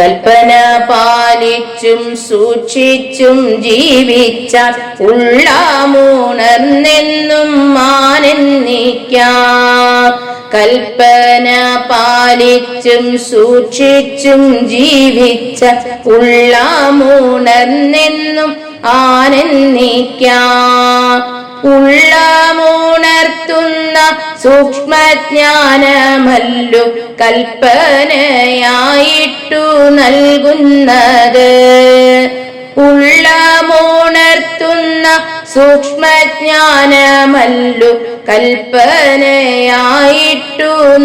കൽപ്പന പാലിച്ചും സൂക്ഷിച്ചും ജീവിച്ചാൽ ഉള്ളാമുണർന്നെന്നും മാനെന്നിക്കാം. കൽപ്പന പാലിച്ചും സൂക്ഷിച്ചും ജീവിച്ച ഉള്ളാമുണർന്നെന്നും ആനന്ദിക്കാം ഉള്ളമുണർത്തുന്ന സൂക്ഷ്മജ്ഞാനമല്ലു കൽപ്പനയായിട്ടു നൽകുന്നത്. ഉള്ളമുണർത്തുന്ന സൂക്ഷ്മജ്ഞാനമല്ലു കൽപ്പനയായിട്ടു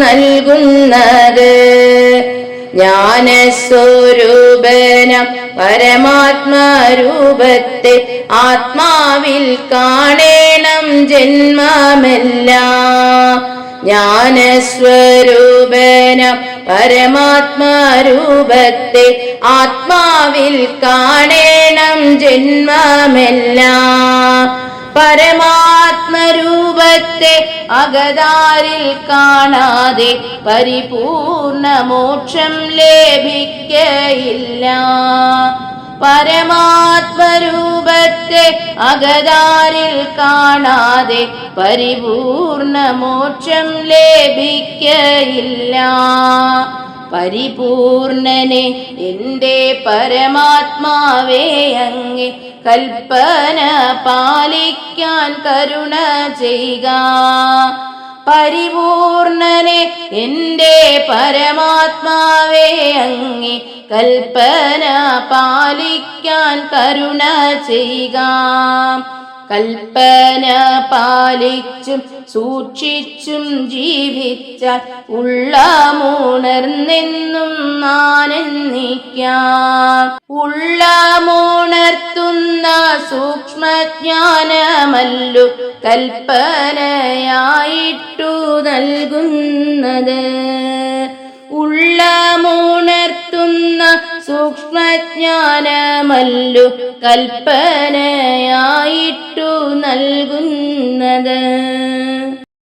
നൽകുന്നത്. ജ്ഞാനസ്വരൂപനം പരമാത്മാരൂപത്തെ ആത്മാവിൽ കാണേണം ജന്മമെല്ലാം. ജ്ഞാനസ്വരൂപനം പരമാത്മരൂപത്തെ ആത്മാവിൽ കാണേണം ജന്മമെല്ലാം. പരമാത്മരൂപത്തെ അകതാരിൽ കാണാതെ പരിപൂർണ മോക്ഷം ലഭിക്കയില്ല. പരമാത്മരൂപത്തെ അകതാരിൽ കാണാതെ പരിപൂർണ മോക്ഷം ലഭിക്കയില്ല. പരിപൂർണനെ എന്റെ പരമാത്മാവേ അങ്ങേ കൽപ്പന പാലിക്കാൻ കരുണ ചെയ്യുക. പരിപൂർണനെ എന്റെ പരമാത്മാവേ അങ്ങി കൽപ്പന പാലിക്കാൻ കരുണ ചെയ്യുക. കൽപ്പന പാലിച്ചും സൂക്ഷിച്ചും ജീവിച്ചാൽ ഉള്ളമുണർന്നെന്നും നാനെന്നിക്കാം. ഉള്ളമുണർത്തുന്ന സൂക്ഷ്മജ്ഞാനമല്ലു കൽപ്പനയായിട്ടു നൽകുന്നത്. ഉള്ളമുണർത്തുന്ന സൂക്ഷ്മജ്ഞാനമല്ലു കൽപ്പനയായിട്ടു നൽകുന്നത്.